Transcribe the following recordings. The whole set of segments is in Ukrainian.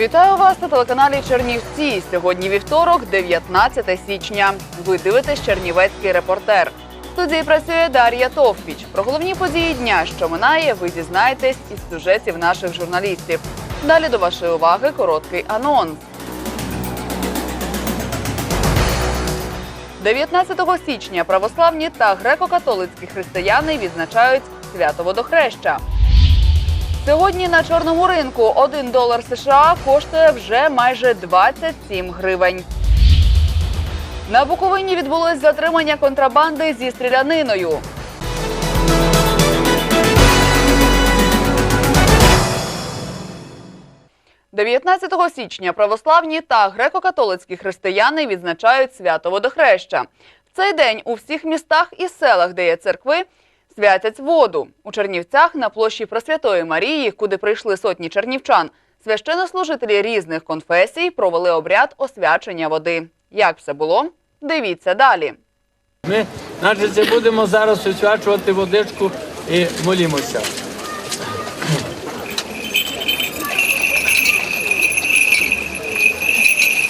Вітаю вас на телеканалі Чернівці. Сьогодні вівторок, 19 січня. Ви дивитесь Чернівецький репортер. В студії працює Дар'я Товпіч. Про головні події дня, що минає, ви дізнаєтесь із сюжетів наших журналістів. Далі до вашої уваги короткий анонс. 19 січня православні та греко-католицькі християни відзначають свято водохреща. Сьогодні на чорному ринку 1 долар США коштує вже майже 27 гривень. На Буковині відбулось затримання контрабанди зі стріляниною. – 19 січня православні та греко-католицькі християни відзначають свято водохреща. В цей день у всіх містах і селах, де є церкви, святять воду. У Чернівцях на площі Пресвятої Марії, куди прийшли сотні чернівчан, священнослужителі різних конфесій провели обряд освячення води. Як все було? Дивіться далі. Ми, значить, будемо зараз освячувати водичку і молімося.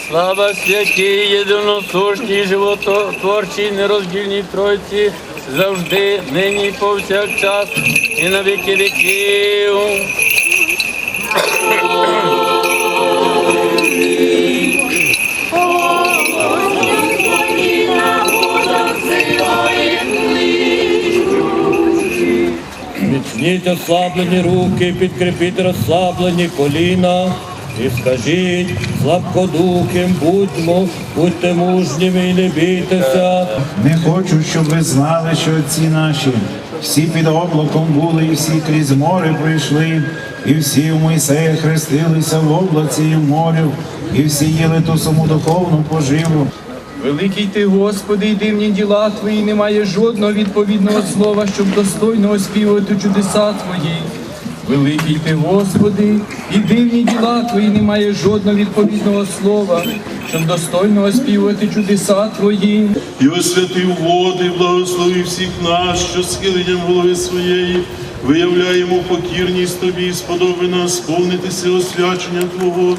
Слава святій, єдиносушній, животворчій, нероздільній Тройці, завжди, нині повсякчас, і на віки віків. Міцніть ослаблені руки, підкріпіть розслаблені коліна. І скажіть, слабкодухим будьмо, будьте мужніми і не бійтеся. Не хочу, щоб ви знали, що отці наші всі під облаком були, і всі крізь море прийшли, і всі у Мойсея хрестилися в облаці і в морю, і всі їли ту саму духовну поживу. Великий ти, Господи, і дивні діла Твої, немає жодного відповідного слова, щоб достойно оспівувати чудеса Твої. Великий ти, Господи, і дивні діла Твої, немає жодного відповідного слова, щоб достойно оспівувати чудеса Твої. і освятив води, благословив всіх нас, що схиленням голови своєї виявляємо покірність тобі, сподоби нас сповнитися освячення Твого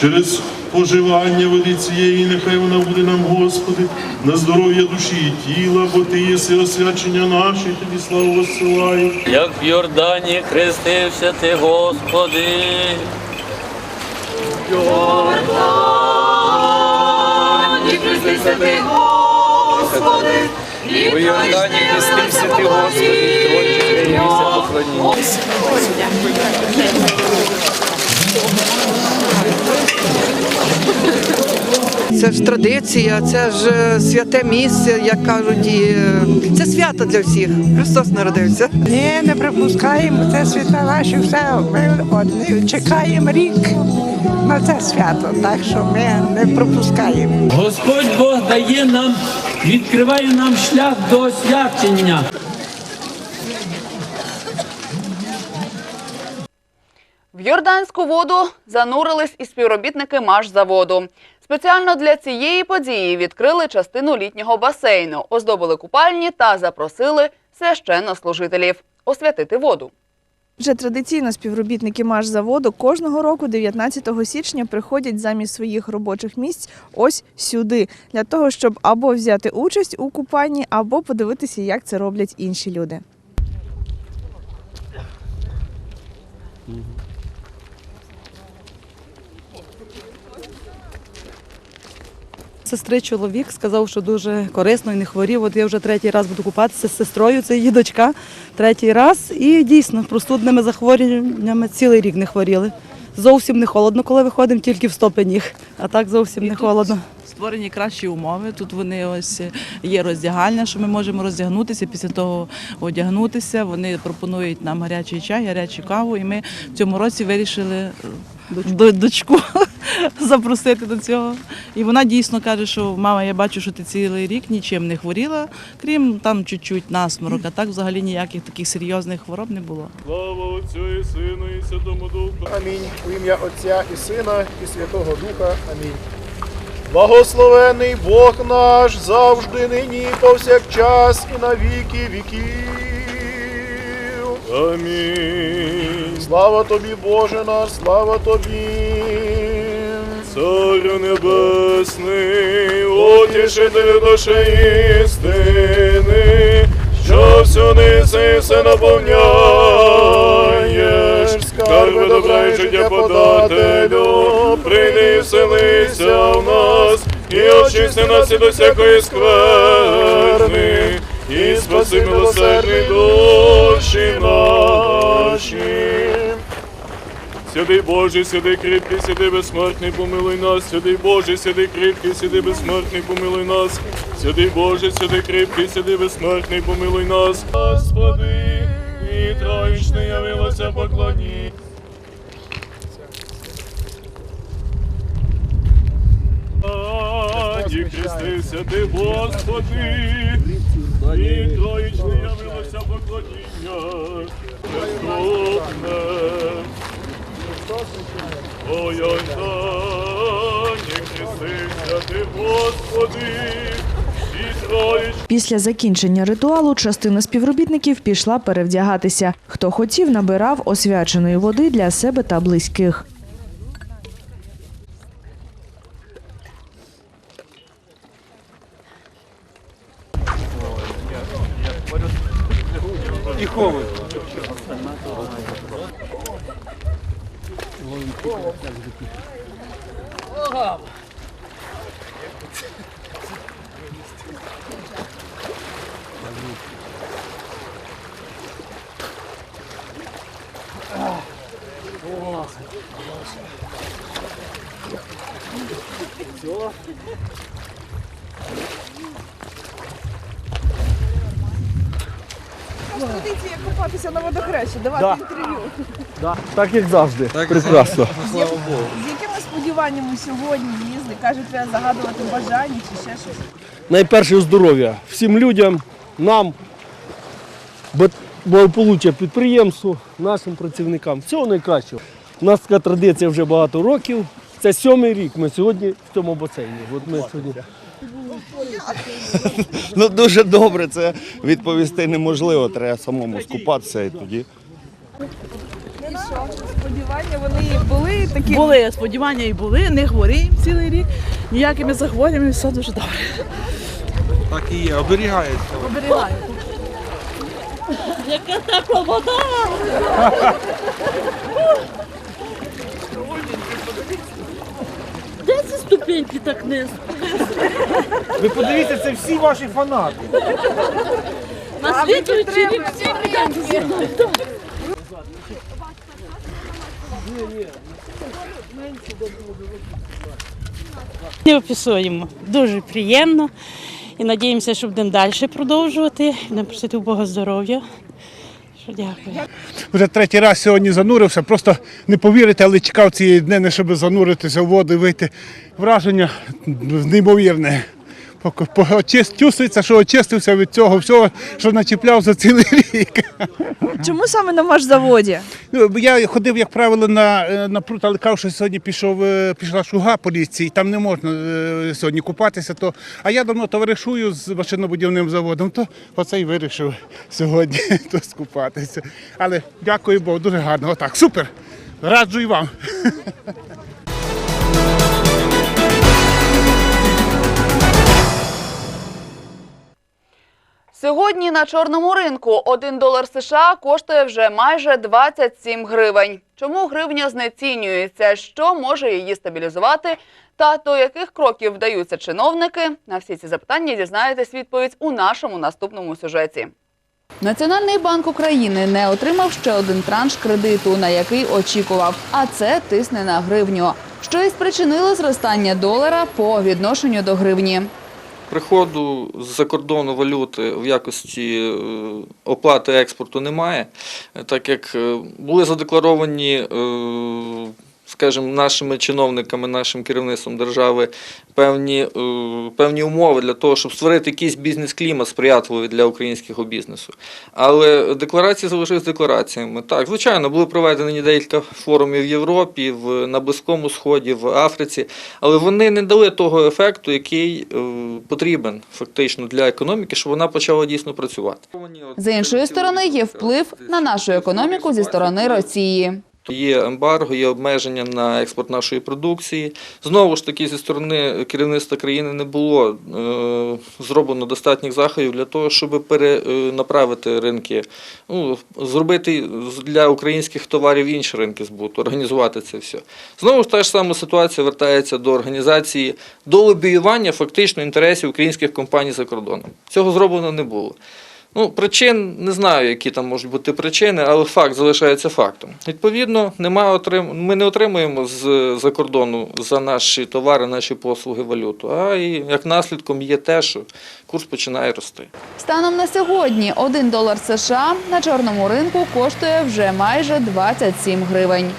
через поживання води цієї, нехай вона буде нам, Господи, на здоров'я душі і тіла, бо Ти єси освячення наше, і тобі славу посилаю. Як в Йордані хрестився ти, Господи. Христився ти, Господи. У Йордані хрестився ти, Господи, тройче приймися поклоніться. Це ж традиція, це ж е, святе місце, як кажуть, і е, це свято для всіх. Христос народився. Ні, не припускаємо, це свята наші все. Ми от, чекаємо рік на це свято, так що ми не пропускаємо. Господь Бог дає нам, відкриває нам шлях до освячення. В Йорданську воду занурились і співробітники Машзаводу. Спеціально для цієї події відкрили частину літнього басейну, оздобили купальні та запросили священнослужителів освятити воду. Вже традиційно співробітники Машзаводу кожного року 19 січня приходять замість своїх робочих місць ось сюди, для того, щоб або взяти участь у купанні, або подивитися, як це роблять інші люди. Сестри чоловік сказав, що дуже корисно і не хворів. От я вже третій раз буду купатися з сестрою, це її дочка, третій раз. І дійсно простудними захворюваннями цілий рік не хворіли. Зовсім не холодно, коли виходимо, тільки в стопені. А так зовсім не холодно. Створені кращі умови. Тут вони ось є роздягальня, що ми можемо роздягнутися, після того одягнутися. Вони пропонують нам гарячий чай, гарячу каву. І ми в цьому році вирішили е, до- дочку запросити до цього. І вона дійсно каже, що мама, я бачу, що ти цілий рік нічим не хворіла, крім там чуть-чуть насморок, а так взагалі ніяких таких серйозних хвороб не було. Слава Отцю і Сину і Святому Духу. Амінь. У ім'я Отця і Сина і Святого Духа. Амінь. Благословений Бог наш завжди нині, повсякчас і на віки віків. Амінь. Слава тобі, Боже наш, слава тобі. Царю небесний, утішителю душі істини, що всю неси все наповняєш, скарби добра і життя подателю, прийди і вселися в нас, і очисти нас і до всякої скверни, і спаси милосердний душі наші. Святий Боже, святий кріпкий, святий безсмертний, помилуй нас, святий Боже, святий кріпкий, святий безсмертний, помилуй нас, святий Боже, святий кріпкий, святий безсмертний, помилуй нас, Господи, і троїчне явилося поклоні. І хрестився ти, Господи, і троїчне явилося поклоніння. Наступне. Ой, ой, не хрестився ти, Господи, і Після закінчення ритуалу частина співробітників пішла перевдягатися. Хто хотів, набирав освяченої води для себе та близьких. Ловим кипера, так же кипер. Ох, Все. Традиція купатися на водохрещі, давати інтерв'ю. Так як завжди. Прекрасно. Слава Богу. З якими сподіваннями сьогодні їздили? Кажуть, треба загадувати бажання чи ще щось. Найперше здоров'я всім людям, нам, бо- благополуччя підприємству, нашим працівникам. Всього найкращого. У нас така традиція вже багато років. Це сьомий рік. Ми сьогодні в цьому басейні. От ми сьогодні. Ну дуже добре, це відповісти неможливо. Треба самому скупатися і тоді. І що? Сподівання вони були такі. Були сподівання і були, не хворіємо цілий рік, ніякими захворюваннями, все дуже добре. Так і є, оберігається. Оберігаю. Яка тепла вода! Де ці ступеньки так низько? Ви подивіться, це всі ваші фанати. На світі всі мною. Не описуємо. Дуже приємно. І надіємося, що будемо далі продовжувати. Будемо просити у Бога здоров'я. Дякую. Вже третій раз сьогодні занурився. Просто не повірите, але чекав цієї днини, щоб зануритися в воду і вийти. Враження неймовірне. Чувствується, що очистився від цього всього, що начіпляв за цілий рік. Чому саме на машзаводі? Ну, Я ходив, як правило, на, е, на пруд, але кажу, що сьогодні пішов, е, пішла шуга поліції, там не можна е, сьогодні купатися. То, а я давно товаришую з машинобудівним заводом, то оце й вирішив сьогодні то скупатися. Але дякую Богу, дуже гарно. Отак, супер. Раджу і вам. Сьогодні на чорному ринку 1 долар США коштує вже майже 27 гривень. Чому гривня знецінюється? Що може її стабілізувати? Та до яких кроків вдаються чиновники? На всі ці запитання дізнаєтесь відповідь у нашому наступному сюжеті. Національний банк України не отримав ще один транш кредиту, на який очікував. А це тисне на гривню, що і спричинило зростання долара по відношенню до гривні. Приходу з-за кордону валюти в якості е, оплати експорту немає, так як е, були задекларовані, е, скажімо, нашими чиновниками, нашим керівництвом держави певні, е, певні умови для того, щоб створити якийсь бізнес-клімат сприятливий для українського бізнесу. Але декларації залишились деклараціями. Так, звичайно, були проведені декілька форумів в Європі, в, на Близькому Сході, в Африці, але вони не дали того ефекту, який е, потрібен фактично для економіки, щоб вона почала дійсно працювати. З іншої сторони, є вплив на нашу економіку зі сторони Росії. Є ембарго, є обмеження на експорт нашої продукції. Знову ж таки, зі сторони керівництва країни не було е, зроблено достатніх заходів для того, щоб перенаправити ринки, ну, зробити для українських товарів інші ринки збуту, організувати це все. Знову ж та ж сама ситуація вертається до організації, до лобіювання фактично інтересів українських компаній за кордоном. Цього зроблено не було. Ну, причин не знаю, які там можуть бути причини, але факт залишається фактом. Відповідно, немає отрим... ми не отримуємо з-за кордону за наші товари, наші послуги валюту. А і як наслідком є те, що курс починає рости. Станом на сьогодні 1 долар США на чорному ринку коштує вже майже 27 гривень.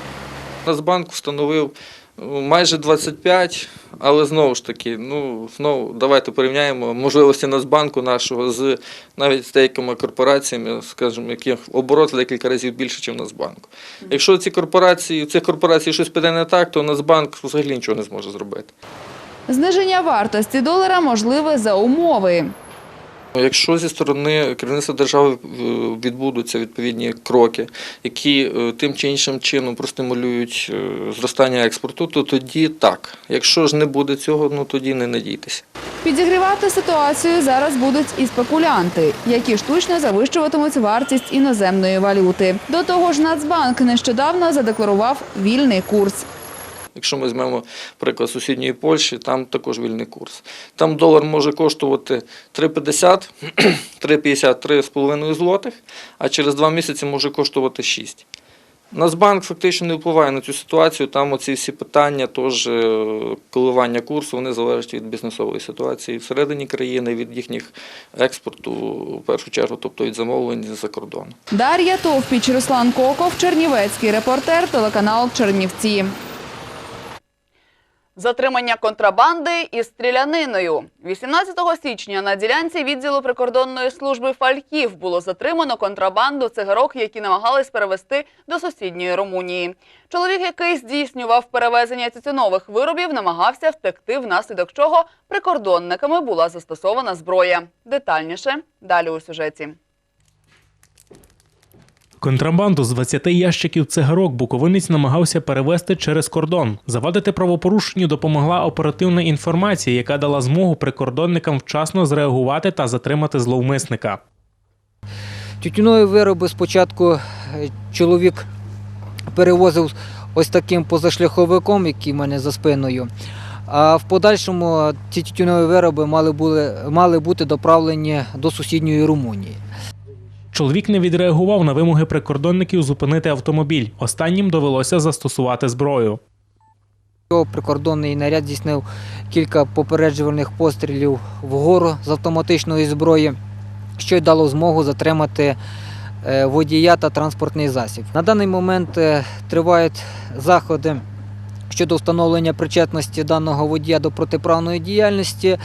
Нацбанк встановив майже 25, але знову ж таки, ну знову давайте порівняємо можливості Нацбанку нашого з навіть з деякими корпораціями, скажімо, яких оборот в декілька разів більше, ніж Нацбанку. Якщо ці корпорації, цих корпорацій щось піде не так, то Нацбанк взагалі нічого не зможе зробити. Зниження вартості долара можливе за умови. Якщо зі сторони керівництва держави е, відбудуться відповідні кроки, які е, тим чи іншим чином простимулюють е, зростання експорту, то тоді так. Якщо ж не буде цього, ну тоді не надійтеся. Підігрівати ситуацію зараз будуть і спекулянти, які штучно завищуватимуть вартість іноземної валюти. До того ж, Нацбанк нещодавно задекларував вільний курс. Якщо ми візьмемо приклад сусідньої Польщі, там також вільний курс. Там долар може коштувати 3,50, 3,50, 3,5 злотих, а через два місяці може коштувати 6. Нацбанк фактично не впливає на цю ситуацію. Там оці всі питання, теж е, коливання курсу, вони залежать від бізнесової ситуації всередині країни, від їхніх експорту, в першу чергу, тобто від замовлень з-за кордону. Дар'я Товпіч, Руслан Коков, Чернівецький репортер, телеканал Чернівці. Затримання контрабанди із стріляниною. 18 січня на ділянці відділу прикордонної служби Фальків було затримано контрабанду цигарок, які намагались перевезти до сусідньої Румунії. Чоловік, який здійснював перевезення тютюнових виробів, намагався втекти, внаслідок чого прикордонниками була застосована зброя. Детальніше далі у сюжеті. Контрабанду з 20 ящиків цигарок буковинець намагався перевезти через кордон. Завадити правопорушенню допомогла оперативна інформація, яка дала змогу прикордонникам вчасно зреагувати та затримати зловмисника. Тютюнові вироби спочатку е, чоловік перевозив ось таким позашляховиком, який в мене за спиною. А в подальшому ці тютюнові вироби мали, були, мали бути доправлені до сусідньої Румунії. Чоловік не відреагував на вимоги прикордонників зупинити автомобіль. Останнім довелося застосувати зброю. Прикордонний наряд здійснив кілька попереджувальних пострілів вгору з автоматичної зброї, що й дало змогу затримати е, водія та транспортний засіб. На даний момент е, тривають заходи щодо встановлення причетності даного водія до протиправної діяльності.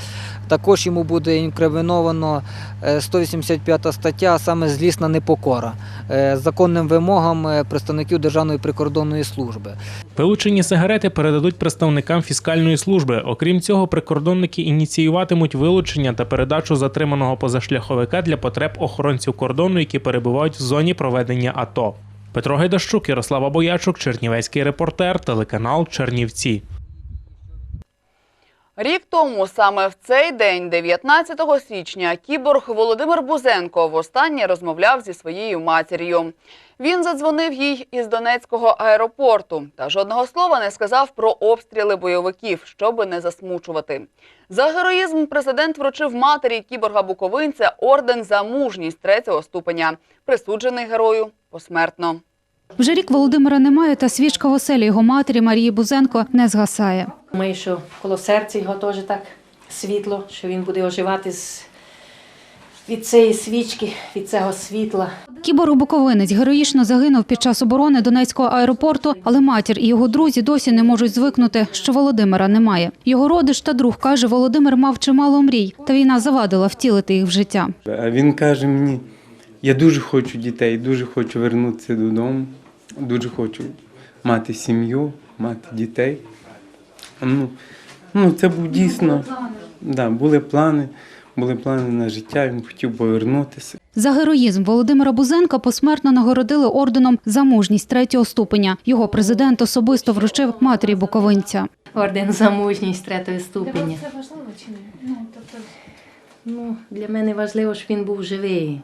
Також йому буде інкриміновано е, 185 стаття, а саме злісна непокора е, законним вимогам е, представників Державної прикордонної служби. Вилучені сигарети передадуть представникам фіскальної служби. Окрім цього, прикордонники ініціюватимуть вилучення та передачу затриманого позашляховика для потреб охоронців кордону, які перебувають в зоні проведення АТО. Петро Гайдащук, Ярослава Боячук, Чернівецький репортер, телеканал Чернівці. Рік тому, саме в цей день, 19 січня, кіборг Володимир Бузенко востаннє розмовляв зі своєю матір'ю. Він задзвонив їй із Донецького аеропорту та жодного слова не сказав про обстріли бойовиків, щоби не засмучувати. За героїзм президент вручив матері кіборга Буковинця орден за мужність третього ступеня, присуджений герою посмертно. Вже рік Володимира немає, та свічка в оселі його матері Марії Бузенко не згасає. Думаю, що коло серця його теж так світло, що він буде оживати з... від цієї свічки, від цього світла. Кіборг Буковинець героїчно загинув під час оборони Донецького аеропорту, але матір і його друзі досі не можуть звикнути, що Володимира немає. Його родич та друг каже, Володимир мав чимало мрій, та війна завадила втілити їх в життя. А він каже мені, я дуже хочу дітей, дуже хочу вернутися додому, дуже хочу мати сім'ю, мати дітей. Ну, ну це був дійсно, да, були плани, були плани на життя, він хотів повернутися. За героїзм Володимира Бузенка посмертно нагородили орденом за мужність третього ступеня. Його президент особисто вручив матері Буковинця. Орден за мужність третього ступеня. Це важливо чи ні? Ну, тобто, Ну, для мене важливо, щоб він був живий.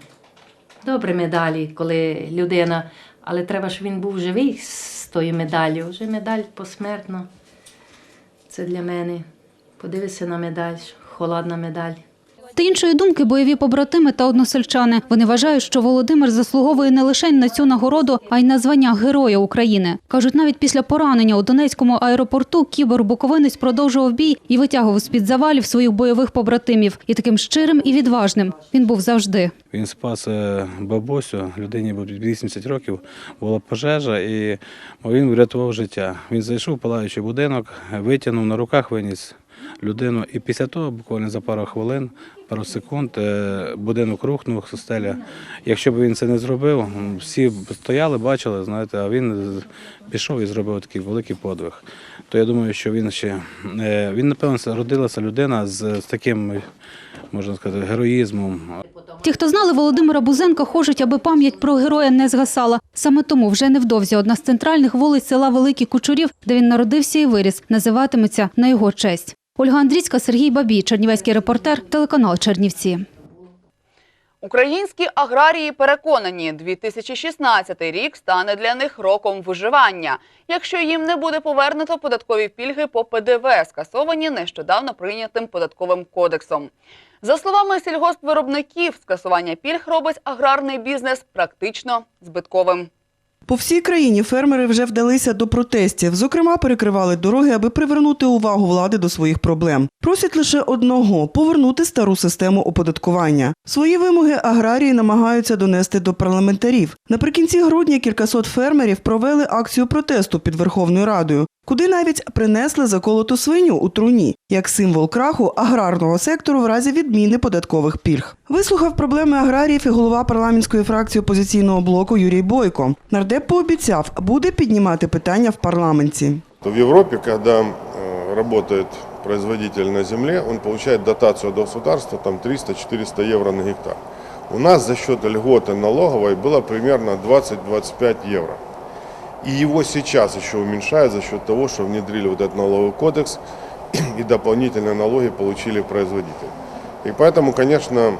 Добре медалі, коли людина, але треба, щоб він був живий з тою медаллю. Вже медаль посмертно. Це для мене. Подивися на медаль, холодна медаль. Та іншої думки бойові побратими та односельчани. Вони вважають, що Володимир заслуговує не лише на цю нагороду, а й на звання Героя України. Кажуть, навіть після поранення у Донецькому аеропорту кібер Буковинець продовжував бій і витягував з-під завалів своїх бойових побратимів. І таким щирим і відважним він був завжди. Він спас е, бабусю, людині було 80 років, була пожежа, і він врятував життя. Він зайшов в палаючий будинок, витягнув на руках, виніс людину. І після того, буквально за пару хвилин, пару секунд, е, будинок рухнув, стеля. Якщо б він це не зробив, всі б стояли, бачили, знаєте, а він пішов і зробив такий великий подвиг. То я думаю, що він ще е, він, напевно, родилася людина з, з таким, можна сказати, героїзмом, Ті, хто знали Володимира Бузенка, хочуть, аби пам'ять про героя не згасала. Саме тому вже невдовзі одна з центральних вулиць села Великі Кучурів, де він народився і виріс, називатиметься на його честь. Ольга Андрійська, Сергій Бабій, Чернівецький репортер, телеканал Чернівці. Українські аграрії переконані, 2016 рік стане для них роком виживання, якщо їм не буде повернуто податкові пільги по ПДВ, скасовані нещодавно прийнятим податковим кодексом. За словами сільгоспвиробників, скасування пільг робить аграрний бізнес практично збитковим. По всій країні фермери вже вдалися до протестів. Зокрема, перекривали дороги, аби привернути увагу влади до своїх проблем. Просять лише одного повернути стару систему оподаткування. Свої вимоги аграрії намагаються донести до парламентарів. Наприкінці грудня кількасот фермерів провели акцію протесту під Верховною Радою, куди навіть принесли заколоту свиню у труні як символ краху аграрного сектору в разі відміни податкових пільг. Вислухав проблеми аграріїв і голова парламентської фракції опозиційного блоку Юрій Бойко. Нардеп пообіцяв, буде піднімати питання в парламенті. То в Европе, когда э, работает производитель на земле, он получает дотацию от государства там 300-400 евро на гектар. У нас за счет льготы налоговой было примерно 20-25 евро. И его сейчас еще уменьшают за счет того, что внедрили вот этот налоговый кодекс и дополнительные налоги получили производители. И поэтому, конечно,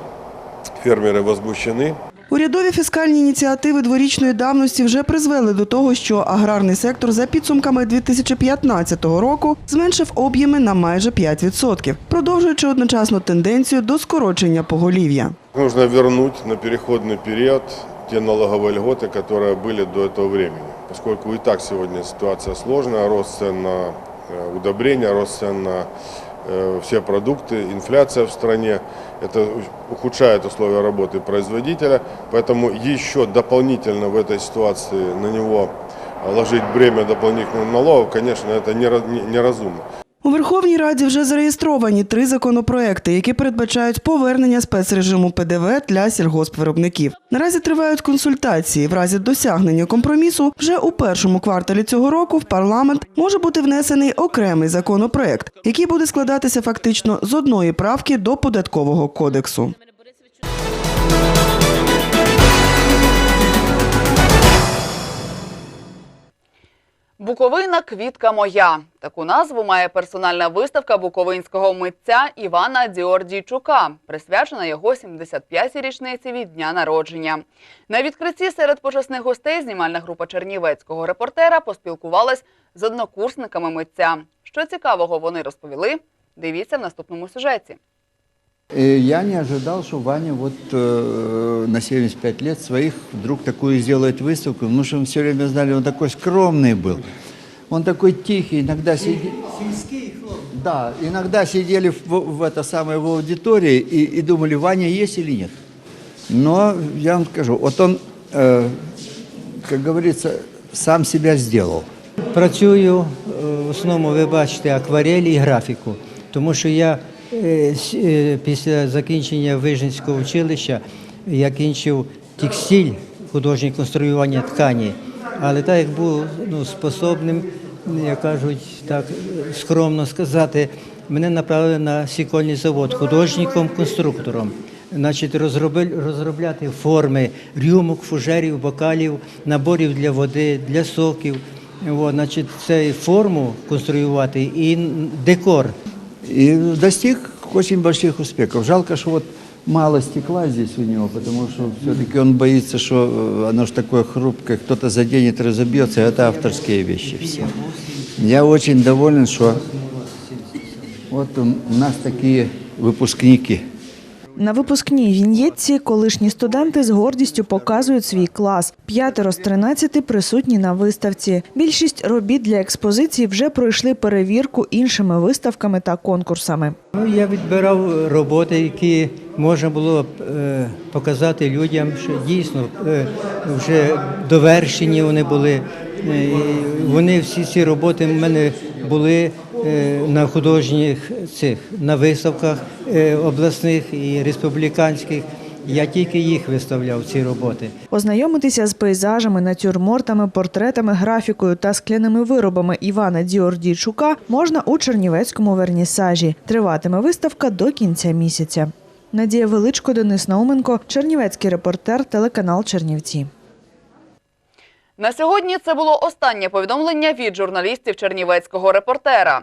фермеры возмущены. Урядові фіскальні ініціативи дворічної давності вже призвели до того, що аграрний сектор за підсумками 2015 року зменшив об'єми на майже 5%, продовжуючи одночасно тенденцію до скорочення поголів'я. Нужно вернуть на переходный период те налоговые льготы, которые были до этого времени. Поскольку и так сегодня ситуация сложная, рост цен на э, удобрения, рост цен на э, все продукты, инфляция в стране, это ухудшает условия работы производителя. Поэтому еще дополнительно в этой ситуации на него ложить бремя дополнительных налогов, конечно, это нера- не- неразумно. У Верховній Раді вже зареєстровані три законопроекти, які передбачають повернення спецрежиму ПДВ для сільгоспвиробників. Наразі тривають консультації. В разі досягнення компромісу вже у першому кварталі цього року в парламент може бути внесений окремий законопроект, який буде складатися фактично з одної правки до податкового кодексу. Буковина квітка моя. Таку назву має персональна виставка буковинського митця Івана Діордійчука, присвячена його 75-й річниці від дня народження. На відкритті серед почесних гостей знімальна група чернівецького репортера поспілкувалась з однокурсниками митця. Що цікавого вони розповіли? Дивіться в наступному сюжеті. Э, Я не ожидал, что Ваня вот э, на 75 лет своих вдруг такую сделает выставку, потому что мы все время знали, он такой скромный был. Он такой тихий, иногда сидел... Да, иногда сидели в, в это самое в аудитории и, и думали, Ваня есть или нет. Но я вам скажу, вот он, э, как говорится, сам себя сделал. Працюю е, в основному, ви бачите, акварелі і графіку, тому що я е, с- е, після закінчення Вижницького училища я кінчив текстиль, художнє конструювання ткані, але так як був ну, способним, як кажуть, так е, скромно сказати, мене направили на сікольний завод художником-конструктором. Значить, розроби- розробляти форми рюмок, фужерів, бокалів, наборів для води, для соків. От, значить, це форму конструювати і декор. И достиг очень больших успехов. Жалко, что вот мало стекла здесь у него, потому что все-таки он боится, что э, оно же такое хрупкое, кто-то заденет, разобьется, это авторские вещи все. Я очень доволен, что вот у нас такие выпускники. На випускній віньєтці колишні студенти з гордістю показують свій клас. П'ятеро з 13 присутні на виставці. Більшість робіт для експозиції вже пройшли перевірку іншими виставками та конкурсами. Ну, я відбирав роботи, які можна було е, показати людям, що дійсно е, вже довершені вони були. Е, Вони всі ці роботи в мене були на художніх цих на виставках е, обласних і республіканських. Я тільки їх виставляв ці роботи. Ознайомитися з пейзажами, натюрмортами, портретами, графікою та скляними виробами Івана Діордійчука можна у Чернівецькому вернісажі. Триватиме виставка до кінця місяця. Надія Величко, Денис Науменко, Чернівецький репортер, телеканал Чернівці. На сьогодні це було останнє повідомлення від журналістів Чернівецького репортера.